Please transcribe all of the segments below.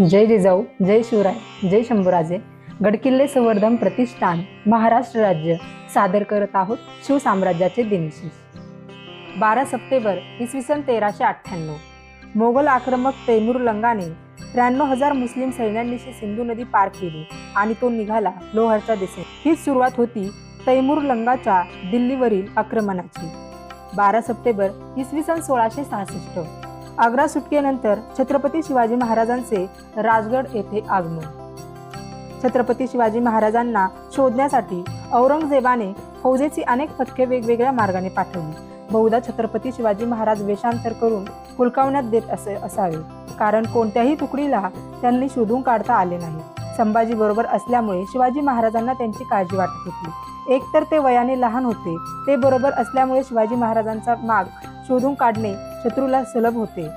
जय जिजाऊ जय शिवराय जय शंभूराजे. गडकिल्ले संवर्धन प्रतिष्ठान महाराष्ट्र राज्य. सादर करत आहोत शिवसाम्राज्याचे दिनशीष. बारा सप्टेंबर इसवी सन तेराशे अठ्ठ्याण्णव. मोगल आक्रमक तैमूर लंगाने त्र्याण्णव हजार मुस्लिम सैन्यांनीशी सिंधू नदी पार केली आणि तो निघाला लोहारच्या दिशेने. हीच सुरुवात होती तैमूर लंगाच्या दिल्लीवरील आक्रमणाची. बारा सप्टेंबर इसवी सन सोळाशे सहासष्ट. आग्रा सुटकेनंतर छत्रपती शिवाजी महाराजांचे राजगड येथे आगमन. छत्रपती शिवाजी महाराजांना शोधण्यासाठी औरंगजेबाने फौजेची अनेक पथके वेगवेगळ्या मार्गाने पाठवली. बहुधा छत्रपती शिवाजी महाराज वेषांतर करून हुलकावण्यात देत असे असावे. कारण कोणत्याही तुकडीला त्यांनी शोधून काढता आले नाही. संभाजी बरोबर असल्यामुळे शिवाजी महाराजांना त्यांची काळजी वाटत होती. एकतर ते वयाने लहान होते ते बरोबर असल्यामुळे शिवाजी महाराजांचा माग शोधून काढणे शत्रूला सुलभ होते.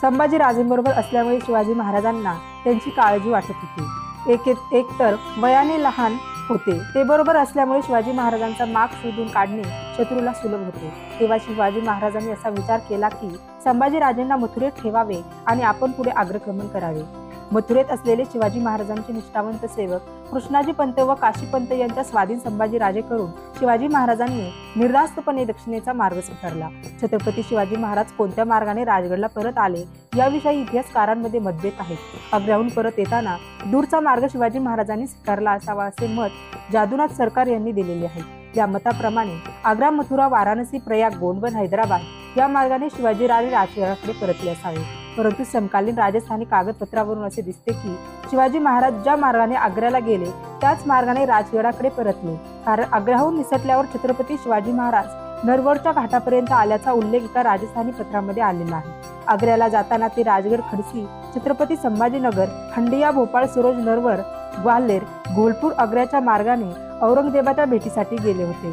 संभाजी राजेंबरोबर असल्यामुळे शिवाजी महाराजांना त्यांची काळजी वाटत होती. एक एकतर वयाने लहान होते. ते बरोबर असल्यामुळे शिवाजी महाराजांचा माग शोधून काढणे शत्रूला सुलभ होते. तेव्हा शिवाजी महाराजांनी असा विचार केला की संभाजी राजेंना मथुरेत ठेवावे आणि आपण पुढे आग्रक्रमण करावे. मथुरेत असलेले शिवाजी महाराजांचे निष्ठावंत सेवक कृष्णाजी पंत व काशीपंत यांच्या स्वाधीन संभाजी राजे करून शिवाजी महाराजांनी निर्धास्तपणे दक्षिणेचा मार्ग स्वीकारला. छत्रपती शिवाजी महाराज कोणत्या मार्गाने राजगडला परत आले याविषयी इतिहासकारांमध्ये मतभेद आहेत. आग्र्याहून परत येताना दूरचा मार्ग शिवाजी महाराजांनी स्वीकारला असावा असे मत जादूनाथ सरकार यांनी दिलेले आहे. या मताप्रमाणे आग्रा मथुरा वाराणसी प्रयाग गोंडवन हैदराबाद या मार्गाने शिवाजी राजे राजगडाकडे परतले असावे. परंतु समकालीन राजस्थानी कागदपत्रावरून असे दिसते की शिवाजी महाराज ज्या मार्गाने आग्र्याला गेले त्याच मार्गाने राजगडाकडे परतले. कारण आग्र्याहून निसटल्यावर छत्रपती शिवाजी महाराज नरवडच्या घाटापर्यंत आल्याचा उल्लेख एका राजस्थानी पत्रामध्ये आलेला आहे. आग्र्याला जाताना ते राजगड खडसी छत्रपती संभाजीनगर खंडिया भोपाळ सरोज नरवर ग्वाल्हेर घोलपूर आग्र्याच्या मार्गाने औरंगजेबाच्या भेटीसाठी गेले होते.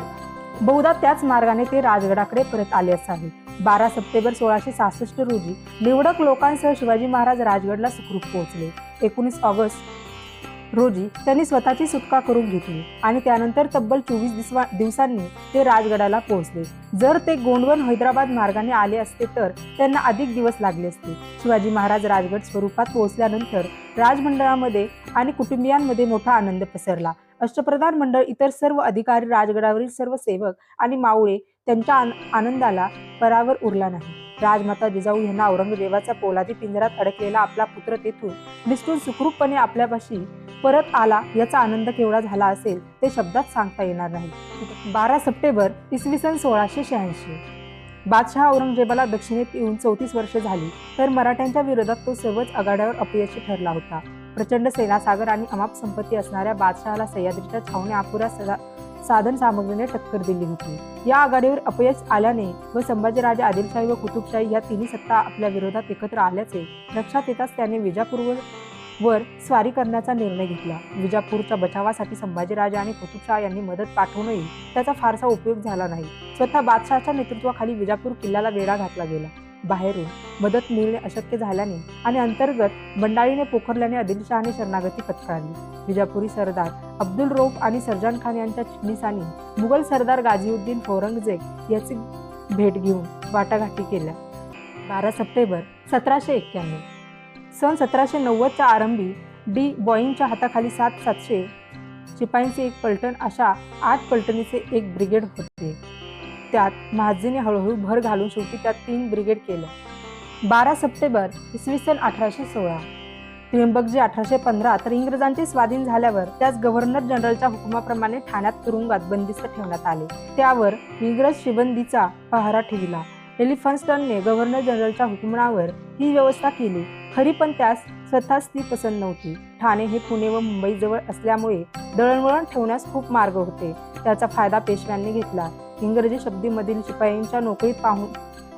बहुधा त्याच मार्गाने ते राजगडाकडे परत आले असावे. बारा सप्टेंबर सोळाशे सहासष्ट रोजी निवडक लोकांसह शिवाजी महाराज राजगडला सुखरूप पोहोचले. एकोणीस ऑगस्ट रोजी त्यांनी स्वतःची सुटका करून घेतली आणि त्यानंतर तब्बल चोवीस दिवसा दिवसांनी ते राजगडाला पोहोचले. जर ते गोंडवन हैदराबाद मार्गाने आले असते तर त्यांना अधिक दिवस लागले असते. शिवाजी महाराज राजगड स्वरूपात पोहोचल्यानंतर राजमंडळामध्ये आणि कुटुंबियांमध्ये मोठा आनंद पसरला. अष्टप्रधान मंडळ इतर सर्व अधिकारी राजगडावरील सर्व सेवक आणि मावळे त्यांच्या आनंदाला परावर उरला नाही. राजमाता जिजाऊ यांना औरंगजेबाचा पोलादी पिंजरात अडकलेला आपला पुत्र तेथून निसटून सुखरूपपणे आपल्यापाशी परत आला याचा आनंद केवढा झाला असेल ते शब्दात सांगता येणार नाही. बारा सप्टेंबर इसवी सन सोळाशे शहाऐंशी. बादशहा औरंगजेबाला दक्षिणेत येऊन चौतीस वर्षे झाली तर मराठ्यांच्या विरोधात तो सर्वच आघाड्यावर अपयशी ठरला होता. प्रचंड सेनासागर आणि अमाप संपत्ती असणाऱ्या बादशहाला सह्याद्रीच्या छावण्या अपुऱ्या सदा साधन सामग्रीने टक्कर दिली होती. या आघाडीवर अपयश आल्याने व संभाजीराजे आदिलशाही व कुतुबशाही या तिन्ही सत्ता आपल्या विरोधात एकत्र आल्याचे लक्षात येताच त्याने विजापूरवर वर स्वारी करण्याचा निर्णय घेतला. विजापूरच्या बचावासाठी संभाजीराजे आणि कुतुबशाह यांनी मदत पाठवूनही त्याचा फारसा उपयोग झाला नाही. स्वतः बादशहाच्या नेतृत्वाखाली विजापूर किल्ल्याला वेढा घातला गेला. बाहेरून मदत मिळणे अशक्य झाल्याने आणि अंतर्गत बंडाळीने पोखरल्याने आदिलशहाने शरणागती पत्करली विजापुरी सरदार अब्दुल रौफ आणि सरजान खान यांच्या चिटणीसांनी मुघल सरदार गाझीउद्दीन औरंगजेब याची भेट घेऊन वाटाघाटी केल्या. बारा सप्टेंबर सतराशे एक्क्याण्णव. सन सतराशे नव्वदच्या आरंभी डी बॉईंगच्या हाताखाली सात सातशे शिपायांचे एक पलटण अशा आठ पलटणीचे एक ब्रिगेड होते. त्यात महाजीने हळूहळू भर घालून शेवटी त्यात तीन ब्रिगेड केलं. बारा सप्टेंबर इसवी सन अठराशे सोळा. त्र्यंबकजी अठराशे पंधरा तर इंग्रजांचे स्वाधीन झाल्यावर त्यास गव्हर्नर जनरलच्या हुकुमाप्रमाणे ठाण्यात तुरुंगात बंदिस्त ठेवण्यात आले. त्यावर इंग्रज शिबंदीचा पहारा ठेवला. एलिफन्स्टनने गव्हर्नर जनरलच्या हुकुमावर ही व्यवस्था केली. खरी पण त्यास स्वतःच ती पसंत नव्हती. ठाणे हे पुणे व मुंबईजवळ असल्यामुळे दळणवळण ठेवण्यास खूप मार्ग होते. त्याचा फायदा पेशव्यांनी घेतला. इंग्रजी शब्दीमधील शिपायांच्या नोकरीत पाहून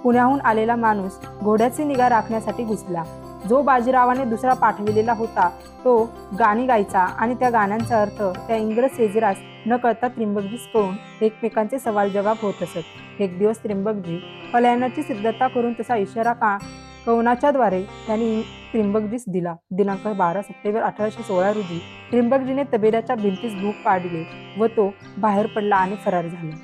पुण्याहून आलेला माणूस घोड्याची निगा राखण्यासाठी घुसला. जो बाजीरावाने दुसरा पाठविलेला होता तो गाणी गायचा आणि त्या गाण्यांचा अर्थ त्या इंग्रज सेजरास न कळता त्रिंबकजीस करून एकमेकांचे सवाल जवाब होत असत. एक दिवस त्रिंबकजी पलायनाची सिद्धता करून तसा इशारा का कवनाच्याद्वारे त्यांनी त्रिंबकजीस दिला. दिनांक बारा सप्टेंबर अठराशे सोळा रोजी त्रिंबकजीने तबेल्याच्या भिंतीस भूक पाडले व तो बाहेर पडला आणि फरार झाला.